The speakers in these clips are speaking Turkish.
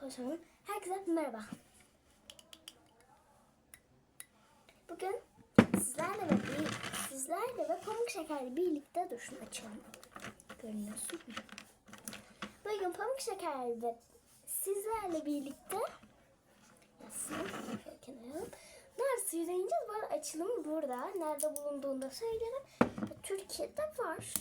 konuşalım. Herkese merhaba. Bugün sizlerle ve sizlerle ve pamuk şekerle birlikte dur şunu açalım. Görünüyorsun. Bugün pamuk şeker ve sizlerle birlikte alalım. Nerede yüzeyince var açılımı burada. Nerede bulunduğunu da söylerim. Türkiye'de var.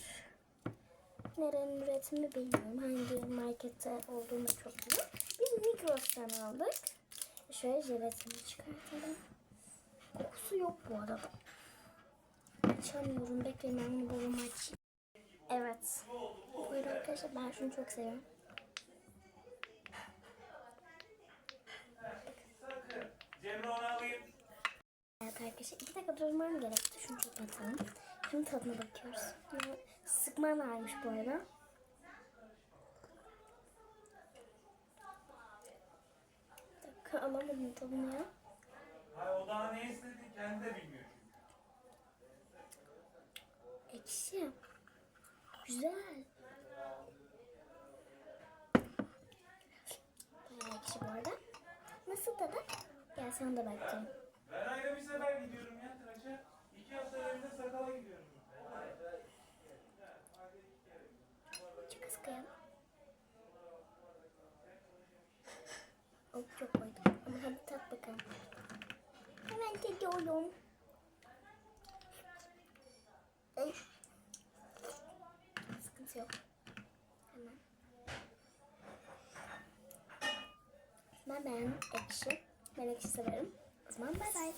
Nerenin üretimi bilmiyorum. Hangi markette olduğunu çok bilmiyorum. Biz Migros'tan aldık. Şöyle jelatini çıkartalım. Kokusu yok bu arada. Açamıyorum. Bekleyin ben bunu babama açayım. Evet. Buyurun arkadaşlar. Ben şunu çok seviyorum. Evet arkadaşlar. iki dakika durmam gerekti. Şunu çok atalım. Şimdi tadına bakıyoruz. Yani sıkman varmış bu arada. Dakika alamadım tadını ya. Hayır o daha ne istedi kendi de bilmiyor çünkü. Ekşi. Güzel. Bayağı ekşi bu arada. Nasıl tadı? Gel sen de bak canım. Ben ayda Çok koyalım. Hop çok koydum. Ama hadi tat bakalım. Hemen. Ay. Sıkıntı yok. Hemen. Ben beğendim ekşi. Ben ekşi severim. O zaman bay bay.